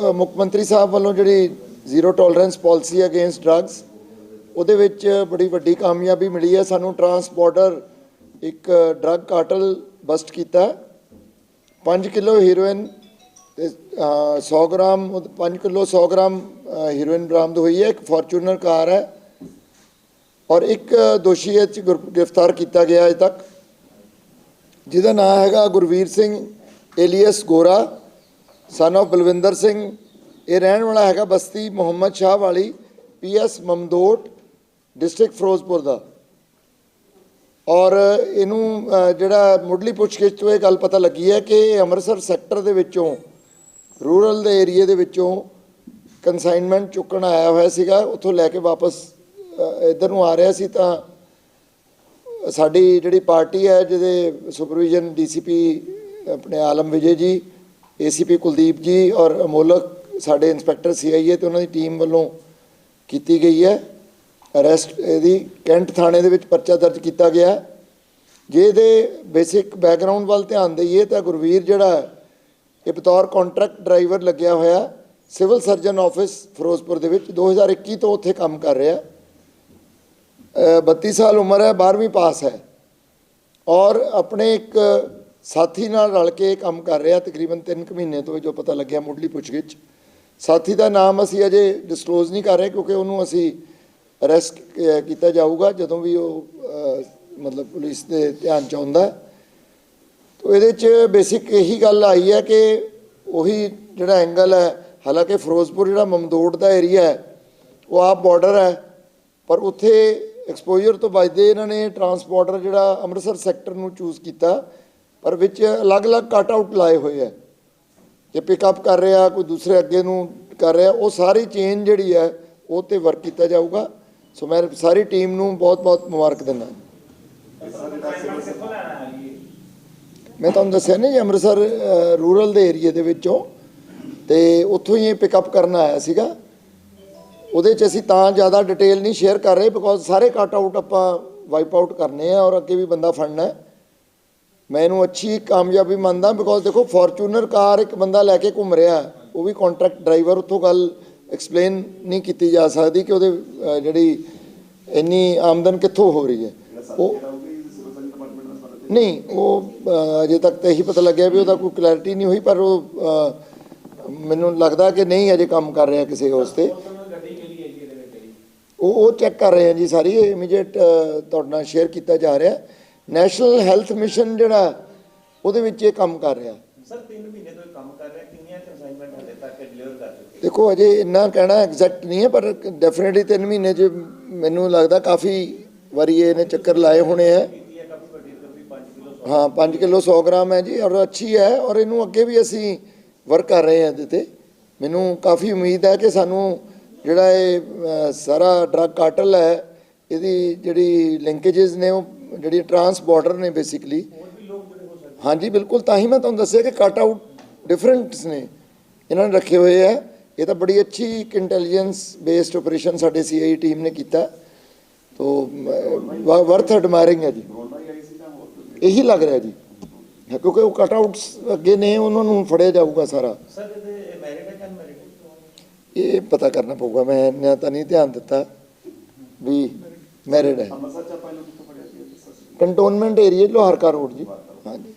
ਮੁੱਖ ਮੰਤਰੀ ਸਾਹਿਬ ਵੱਲੋਂ ਜਿਹੜੀ zero tolerance policy against drugs, ਉਹਦੇ ਵਿੱਚ ਬੜੀ ਵੱਡੀ ਕਾਮਯਾਬੀ ਮਿਲੀ ਹੈ। ਸਾਨੂੰ ਟਰਾਂਸਪੋਰਟਰ ਇੱਕ ਡਰੱਗ ਕਾਰਟਲ ਬਸਟ ਕੀਤਾ 5 ਕਿਲੋ ਹੀਰੋਇਨ ਤੇ 100 ਗ੍ਰਾਮ 5 ਕਿਲੋ 100 ਗ੍ਰਾਮ ਹੀਰੋਇਨ ਬਰਾਮਦ ਹੋਈ ਹੈ। ਇੱਕ ਫੋਰਚੂਨਰ ਕਾਰ ਹੈ ਔਰ ਇੱਕ ਦੋਸ਼ੀ ਇਹ 'ਚ ਗੁਰ- ਗ੍ਰਿਫਤਾਰ ਕੀਤਾ ਗਿਆ ਅਜੇ ਤੱਕ। ਜਿਹਦਾ ਨਾਮ ਹੈਗਾ Gurveer Singh alias Gora. Son of Balwinder Singh ਇਹ ਰਹਿਣ ਵਾਲਾ ਹੈਗਾ ਬਸਤੀ ਮੁਹੰਮਦ ਸ਼ਾਹ ਵਾਲੀ ਪੀਐਸ ਮਮਦੋਟ ਡਿਸਟ੍ਰਿਕਟ ਫਿਰੋਜ਼ਪੁਰ ਦਾ। ਔਰ ਇਹਨੂੰ ਜਿਹੜਾ ਮੁੱਢਲੀ ਪੁੱਛਗਿੱਛ ਤੋਂ ਇਹ ਗੱਲ ਪਤਾ ਲੱਗੀ ਹੈ ਕਿ ਇਹ ਅੰਮ੍ਰਿਤਸਰ ਸੈਕਟਰ ਦੇ ਵਿੱਚੋਂ ਰੂਰਲ ਦੇ ਏਰੀਏ ਦੇ ਵਿੱਚੋਂ ਕਨਸਾਈਨਮੈਂਟ ਚੁੱਕਣ ਆਇਆ ਹੋਇਆ ਸੀਗਾ, ਉੱਥੋਂ ਲੈ ਕੇ ਵਾਪਸ ਇੱਧਰ ਨੂੰ ਆ ਰਿਹਾ ਸੀ ਤਾਂ ਸਾਡੀ ਜਿਹੜੀ ਪਾਰਟੀ ਹੈ, ਜਿਹਦੇ ਸੁਪਰਵਿਜ਼ਨ ਡੀਸੀਪੀ ਆਪਣੇ ਆਲਮ ਵਿਜੇ ਜੀ ਏਸੀਪੀ ਕੁਲਦੀਪ ਜੀ ਔਰ ਅਮੋਲਕ ਸਾਡੇ ਇੰਸਪੈਕਟਰ ਸੀਆਈਏ ਤੇ ਉਹਨਾਂ ਦੀ ਟੀਮ ਵੱਲੋਂ ਕੀਤੀ ਗਈ ਹੈ। ਅਰੈਸਟ ਇਹਦੀ ਕੈਂਟ ਥਾਣੇ ਦੇ ਵਿੱਚ ਪਰਚਾ ਦਰਜ ਕੀਤਾ ਗਿਆ ਜੇ ਇਹਦੇ ਬੇਸਿਕ ਬੈਕਗ੍ਰਾਉਂਡ ਵੱਲ ਧਿਆਨ ਦਈਏ ਤਾਂ ਗੁਰਵੀਰ ਜਿਹੜਾ ਇਹ ਬਤੌਰ ਕੰਟਰੈਕਟ ਡਰਾਈਵਰ ਲੱਗਿਆ ਹੋਇਆ ਸਿਵਲ ਸਰਜਨ ਆਫਿਸ ਫਿਰੋਜ਼ਪੁਰ ਦੇ ਵਿੱਚ 2021 ਤੋਂ ਉੱਥੇ ਕੰਮ ਕਰ ਰਿਹਾ ਹੈ। 32 ਸਾਲ ਉਮਰ ਹੈ 12ਵੀਂ ਪਾਸ ਹੈ। ਔਰ ਆਪਣੇ ਇੱਕ ਸਾਥੀ ਨਾਲ ਰਲ ਕੇ ਕੰਮ ਕਰ ਰਿਹਾ ਤਕਰੀਬਨ 3 ਕੁ ਮਹੀਨੇ ਤੋਂ ਜੋ ਪਤਾ ਲੱਗਿਆ ਮੁੱਢਲੀ ਪੁੱਛਗਿੱਛ। ਸਾਥੀ ਦਾ ਨਾਮ ਅਸੀਂ ਅਜੇ ਡਿਸਕਲੋਜ਼ ਨਹੀਂ ਕਰ ਰਹੇ ਕਿਉਂਕਿ ਉਹਨੂੰ ਅਸੀਂ ਅਰੈਸਟ ਕੀਤਾ ਜਾਊਗਾ ਜਦੋਂ ਵੀ ਉਹ ਮਤਲਬ ਪੁਲਿਸ ਦੇ ਧਿਆਨ ਚ ਆਉਂਦਾ। ਤਾਂ ਇਹਦੇ ਚ ਬੇਸਿਕ ਇਹੀ ਗੱਲ ਆਈ ਹੈ ਕਿ ਉਹੀ ਜਿਹੜਾ ਐਂਗਲ ਹੈ, ਹਾਲਾਂਕਿ ਫਿਰੋਜ਼ਪੁਰ ਜਿਹੜਾ ਮਮਦੋੜ ਦਾ ਏਰੀਆ ਹੈ, ਉਹ ਆਪ ਬਾਰਡਰ ਹੈ, ਪਰ ਉੱਥੇ ਐਕਸਪੋਜ਼ਰ ਤੋਂ ਬਚਦੇ ਇਹਨਾਂ ਨੇ ਟਰਾਂਸਪੋਰਟਰ ਜਿਹੜਾ ਅੰਮ੍ਰਿਤਸਰ ਸੈਕਟਰ ਨੂੰ ਚੂਜ਼ ਕੀਤਾ। ਪਰ ਵਿੱਚ ਅਲੱਗ-ਅਲੱਗ ਕੱਟ ਆਊਟ ਲਾਏ ਹੋਏ ਹੈ ਜੇ ਪਿਕਅਪ ਕਰ ਰਿਹਾ, ਕੋਈ ਦੂਸਰੇ ਅੱਗੇ ਨੂੰ ਕਰ ਰਿਹਾ, ਉਹ ਸਾਰੀ ਚੇਨ ਜਿਹੜੀ ਹੈ ਉਹ ਤੇ ਵਰਕ ਕੀਤਾ ਜਾਊਗਾ। ਸੋ ਮੈਂ ਸਾਰੀ ਟੀਮ ਨੂੰ ਬਹੁਤ-ਬਹੁਤ ਮੁਬਾਰਕ ਦਿੰਦਾ। ਮੈਂ ਤੁਹਾਨੂੰ ਦੱਸਿਆ ਨਾ ਜੀ, ਅੰਮ੍ਰਿਤਸਰ ਰੂਰਲ ਦੇ ਏਰੀਏ ਦੇ ਵਿੱਚੋਂ। ਤੇ ਉੱਥੋਂ ਹੀ ਇਹ ਪਿਕਅਪ ਕਰਨ ਆਇਆ ਸੀਗਾ। ਉਹਦੇ 'ਚ ਅਸੀਂ ਤਾਂ ਜ਼ਿਆਦਾ ਡਿਟੇਲ ਨਹੀਂ ਸ਼ੇਅਰ ਕਰ ਰਹੇ ਬਿਕੋਜ਼ ਸਾਰੇ ਕੱਟ ਆਊਟ ਆਪਾਂ ਵਾਈਪ ਆਊਟ ਕਰਨੇ ਆ, ਔਰ ਅੱਗੇ ਵੀ ਬੰਦਾ ਫੜਨਾ ਹੈ ਮੈਂ ਇਹਨੂੰ ਅੱਛੀ ਕਾਮਯਾਬੀ ਮੰਨਦਾ ਬਿਕੋਜ਼ ਦੇਖੋ ਫੋਰਚੂਨਰ ਕਾਰ ਇੱਕ ਬੰਦਾ ਲੈ ਕੇ ਘੁੰਮ ਰਿਹਾ ਉਹ ਵੀ ਕੰਟਰੈਕਟ ਡਰਾਈਵਰ ਉੱਥੋਂ ਗੱਲ ਐਕਸਪਲੇਨ ਨਹੀਂ ਕੀਤੀ ਜਾ ਸਕਦੀ ਕਿ ਉਹਦੇ ਜਿਹੜੀ ਇੰਨੀ ਆਮਦਨ ਕਿੱਥੋਂ ਹੋ ਰਹੀ ਹੈ। ਉਹ ਨਹੀਂ ਉਹ ਅਜੇ ਤੱਕ ਤਾਂ ਇਹੀ ਪਤਾ ਲੱਗਿਆ ਵੀ ਉਹਦਾ ਕੋਈ ਕਲੈਰਿਟੀ ਨਹੀਂ ਹੋਈ ਪਰ ਉਹ ਮੈਨੂੰ ਲੱਗਦਾ ਕਿ ਨਹੀਂ ਅਜੇ ਕੰਮ ਕਰ ਰਿਹਾ ਕਿਸੇ ਉਸ ਤੇ। ਉਹ ਉਹ ਚੈੱਕ ਕਰ ਰਹੇ ਹਾਂ ਜੀ ਸਾਰੀ ਇਮੀਡੀਏਟ ਤੁਹਾਡੇ ਨਾਲ ਸ਼ੇਅਰ ਕੀਤਾ ਜਾ ਰਿਹਾ। ਨੈਸ਼ਨਲ ਹੈਲਥ ਮਿਸ਼ਨ ਜਿਹੜਾ ਉਹਦੇ ਵਿੱਚ ਇਹ ਕੰਮ ਕਰ ਰਿਹਾ। ਸਰ 3 ਮਹੀਨੇ ਤੋਂ ਇਹ ਕੰਮ ਕਰ ਰਿਹਾ ਕਿੰਨੀਆਂ ਕੰਸਾਈਨਮੈਂਟ ਹਲੇ ਤੱਕ ਡਿਲੀਵਰ ਕਰ ਚੁੱਕੇ ਦੇਖੋ ਅਜੇ ਇੰਨਾ ਕਹਿਣਾ ਐਗਜ਼ੈਕਟ ਨਹੀਂ ਹੈ ਪਰ ਡੈਫੀਨਿਟਲੀ 3 ਮਹੀਨੇ 'ਚ ਮੈਨੂੰ ਲੱਗਦਾ ਕਾਫੀ ਵਾਰੀ ਇਹਨੇ ਚੱਕਰ ਲਾਏ ਹੋਣੇ ਕੀਤੀ ਹੈ ਕਾਫੀ ਵੱਡੀ ਕਾਫੀ 5 ਕਿਲੋ ਹਾਂ 5 ਕਿਲੋ 100 ਗ੍ਰਾਮ ਹੈ ਜੀ ਔਰ ਅੱਛੀ ਹੈ ਔਰ ਇਹਨੂੰ ਅੱਗੇ ਵੀ ਅਸੀਂ ਵਰਕ ਕਰ ਰਹੇ ਹਾਂ ਇਹਦੇ ਤੇ। ਮੈਨੂੰ ਕਾਫੀ ਉਮੀਦ ਹੈ ਕਿ ਸਾਨੂੰ ਜਿਹੜਾ ਇਹ ਸਾਰਾ ਡਰੱਗ ਕਾਰਟਲ ਹੈ ਇਹਦੀ ਜਿਹੜੀ ਲਿੰਕੇजेस ਨੇ ਉਹ ਜਿਹੜੀ ਟਰਾਂਸ ਬਾਰਡਰ ਨੇ ਬੇਸਿਕਲੀ ਹਾਂਜੀ ਬਿਲਕੁਲ ਤਾਂ ਹੀ ਮੈਂ ਤੁਹਾਨੂੰ ਦੱਸਿਆ ਕਿ ਕੱਟ ਆਊਟ ਡਿਫਰੈਂਟਸ ਨੇ। ਇਹਨਾਂ ਨੇ ਰੱਖੇ ਹੋਏ ਹੈ ਇਹ ਤਾਂ ਬੜੀ ਅੱਛੀ ਇੱਕ ਇੰਟੈਲੀਜੈਂਸ ਬੇਸਡ ਆਪਰੇਸ਼ਨ ਸਾਡੇ ਸੀਆਈ ਟੀਮ ਨੇ ਕੀਤਾ। ਤੋ ਵਰਥ ਐਡਮਾਇਰਿੰਗ ਹੈ ਜੀ। ਇਹੀ ਲੱਗ ਰਿਹਾ ਜੀ। ਕਿਉਂਕਿ ਉਹ ਕਟ ਆਊਟਸ ਅੱਗੇ ਨੇ ਉਹਨਾਂ ਨੂੰ ਫੜਿਆ ਜਾਊਗਾ ਸਾਰਾ। ਸਰ ਇਹਦੇ ਮੈਰਿਡ ਹੈ ਕਿ ਅਨਮੈਰਿਡ ਇਹ ਪਤਾ ਕਰਨਾ ਪਊਗਾ ਮੈਂ ਇੰਨਾ ਤਾਂ ਨਹੀਂ ਧਿਆਨ ਦਿੱਤਾ ਵੀ ਮੈਰਿਡ ਹੈ। ਕੰਟੋਨਮੈਂਟ ਏਰੀਆ ਲੋਹਾਰਕਾ ਰੋਡ ਜੀ। ਹਾਂਜੀ।